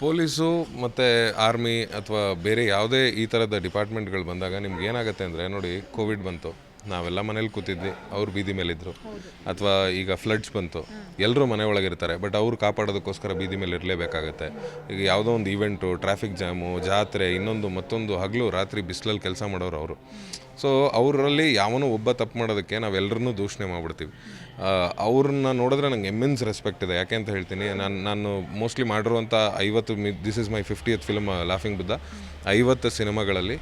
Police ಮತ್ತು army ಅಥವಾ ಬೇರೆ ಯಾವುದೇ ಈ ಥರದ ಡಿಪಾರ್ಟ್ಮೆಂಟ್ಗಳು ಬಂದಾಗ ನಿಮ್ಗೆ ಏನಾಗುತ್ತೆ ಅಂದರೆ ನೋಡಿ, ಕೋವಿಡ್ ಬಂತು. ನಾವೆಲ್ಲ ಮನೇಲಿ ಕೂತಿದ್ವಿ ಅವ್ರು ಬೀದಿ ಮೇಲಿದ್ರು. ಅಥವಾ ಈಗ ಫ್ಲಡ್ಸ್ ಬಂತು ಎಲ್ಲರೂ ಮನೆ ಒಳಗಿರ್ತಾರೆ ಬಟ್ ಅವ್ರು ಕಾಪಾಡೋದಕ್ಕೋಸ್ಕರ ಬೀದಿ ಮೇಲೆ ಇರಲೇಬೇಕಾಗುತ್ತೆ. ಈಗ ಯಾವುದೋ ಒಂದು ಈವೆಂಟು ಟ್ರಾಫಿಕ್ ಜಾಮು ಜಾತ್ರೆ ಇನ್ನೊಂದು ಮತ್ತೊಂದು ಹಗಲು ರಾತ್ರಿ ಬಿಸಿಲಲ್ಲಿ ಕೆಲಸ ಮಾಡೋರು ಅವರು. ಸೊ ಅವರಲ್ಲಿ ಯಾವನೂ ಒಬ್ಬ ತಪ್ಪು ಮಾಡೋದಕ್ಕೆ ನಾವೆಲ್ಲರನ್ನೂ ದೂಷಣೆ ಮಾಡ್ಬಿಡ್ತೀವಿ. ಅವ್ರನ್ನ ನೋಡಿದ್ರೆ ನಂಗೆ ಎಮ್ಮೆನ್ಸ್ ರೆಸ್ಪೆಕ್ಟ್ ಇದೆ. ಯಾಕೆ ಅಂತ ಹೇಳ್ತೀನಿ ನಾನು ನಾನು ಮೋಸ್ಟ್ಲಿ ಮಾಡಿರುವಂಥ ಐವತ್ತು me this is my fiftieth film laughing Buddha ಐವತ್ತು ಸಿನಿಮಾಗಳಲ್ಲಿ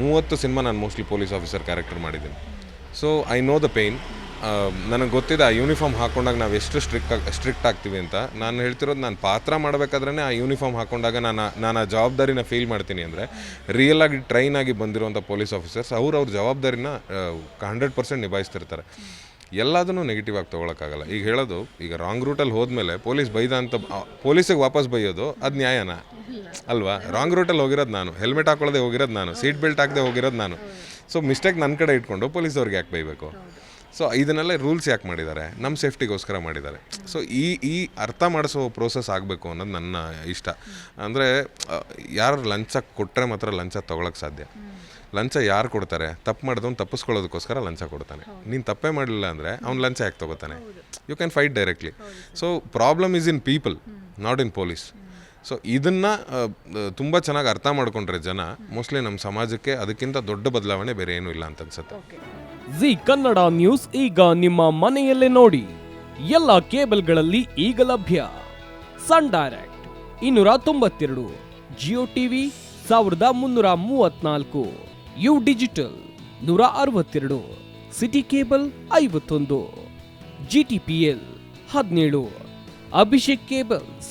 ಮೂವತ್ತು ಸಿನಿಮಾ ನಾನು ಮೋಸ್ಟ್ಲಿ ಪೊಲೀಸ್ ಆಫೀಸರ್ ಕ್ಯಾರೆಕ್ಟರ್ ಮಾಡಿದ್ದೀನಿ. So I know the pain ನನಗೆ ಗೊತ್ತಿದೆ ಆ ಯೂನಿಫಾರ್ಮ್ ಹಾಕೊಂಡಾಗ ನಾವು ಎಷ್ಟು ಸ್ಟ್ರಿಕ್ ಸ್ಟ್ರಿಕ್ಟ್ ಆಗ್ತೀವಿ ಅಂತ. ನಾನು ಹೇಳ್ತಿರೋದು ನಾನು ಪಾತ್ರ ಮಾಡಬೇಕಾದ್ರೆ ಆ ಯೂನಿಫಾರ್ಮ್ ಹಾಕೊಂಡಾಗ ನಾನು ನಾನು ಆ ಜವಾಬ್ದಾರಿನ ಫೀಲ್ ಮಾಡ್ತೀನಿ ಅಂದರೆ ರಿಯಲ್ ಆಗಿ ಟ್ರೈನ್ ಆಗಿ ಬಂದಿರುವಂಥ ಪೊಲೀಸ್ ಆಫೀಸರ್ಸ್ ಅವ್ರು ಅವ್ರ ಜವಾಬ್ದಾರಿನ ಹಂಡ್ರೆಡ್ ಪರ್ಸೆಂಟ್ ನಿಭಾಯಿಸ್ತಿರ್ತಾರೆ. ಎಲ್ಲದನ್ನು ನೆಗೆಟಿವ್ ಆಗಿ ತೊಗೊಳಕ್ಕಾಗಲ್ಲ. ಈಗ ಹೇಳೋದು, ಈಗ ರಾಂಗ್ ರೂಟಲ್ಲಿ ಹೋದ್ಮೇಲೆ ಪೊಲೀಸ್ ಬೈದ ಅಂತ ಪೊಲೀಸಿಗೆ ವಾಪಸ್ ಬೈಯೋದು ಅದು ನ್ಯಾಯನಾ? ಅಲ್ವಾ? ರಾಂಗ್ ರೂಟಲ್ಲಿ ಹೋಗಿರೋದು ನಾನು. ಹೆಲ್ಮೆಟ್ ಹಾಕೊಳ್ಳದೆ ಹೋಗಿರೋದು ನಾನು. ಸೀಟ್ ಬೆಲ್ಟ್ ಹಾಕದೆ ಹೋಗಿರೋದು ನಾನು. ಸೊ ಮಿಸ್ಟೇಕ್ ನನ್ನ ಕಡೆ ಇಟ್ಕೊಂಡು ಪೊಲೀಸವ್ರಿಗೆ ಯಾಕೆ ಬೈಬೇಕು? ಸೊ ಇದನ್ನೆಲ್ಲ ರೂಲ್ಸ್ ಯಾಕೆ ಮಾಡಿದ್ದಾರೆ? ನಮ್ಮ ಸೇಫ್ಟಿಗೋಸ್ಕರ ಮಾಡಿದ್ದಾರೆ. ಸೊ ಈ ಈ ಅರ್ಥ ಮಾಡಿಸೋ ಪ್ರೋಸೆಸ್ ಆಗಬೇಕು ಅನ್ನೋದು ನನ್ನ ಇಷ್ಟ. ಅಂದರೆ ಯಾರು ಲಂಚ ಕೊಟ್ಟರೆ ಮಾತ್ರ ಲಂಚ ತೊಗೊಳಕ್ಕೆ ಸಾಧ್ಯ. ಲಂಚ ಯಾರು ಕೊಡ್ತಾರೆ? ತಪ್ಪು ಮಾಡಿದವ್ನು ತಪ್ಪಿಸ್ಕೊಳ್ಳೋದಕ್ಕೋಸ್ಕರ ಲಂಚ ಕೊಡ್ತಾನೆ. ನೀನು ತಪ್ಪೇ ಮಾಡಲಿಲ್ಲ ಅಂದರೆ ಅವ್ನು ಲಂಚ ಯಾಕೆ ತೊಗೋತಾನೆ? You can fight directly so problem is in people not in police so ಇದನ್ನು ತುಂಬ ಚೆನ್ನಾಗಿ ಅರ್ಥ ಮಾಡ್ಕೊಂಡ್ರೆ ಜನ ಮೋಸ್ಟ್ಲಿ ನಮ್ಮ ಸಮಾಜಕ್ಕೆ ಅದಕ್ಕಿಂತ ದೊಡ್ಡ ಬದಲಾವಣೆ ಬೇರೆ ಏನೂ ಇಲ್ಲ ಅಂತ ಅನ್ಸುತ್ತೆ ಜಿ ಕನ್ನಡ ನ್ಯೂಸ್ ಈಗ ನಿಮ್ಮ ಮನೆಯಲ್ಲೇ ನೋಡಿ. ಎಲ್ಲ ಕೇಬಲ್ಗಳಲ್ಲಿ ಈಗ ಲಭ್ಯ. ಸನ್ ಡೈರೆಕ್ಟ್ ಇನ್ನೂರ ತೊಂಬತ್ತೆರಡು ಜಿಯೋ ಟಿವಿ ಸಾವಿರದ ಮುನ್ನೂರ ಮೂವತ್ನಾಲ್ಕು ಯು ಡಿಜಿಟಲ್ ನೂರ ಅರವತ್ತೆರಡು ಸಿಟಿ ಕೇಬಲ್ ಐವತ್ತೊಂದು ಜಿ ಟಿ ಪಿ ಎಲ್ ಹದಿನೇಳು ಅಭಿಷೇಕ್ ಕೇಬಲ್ಸ್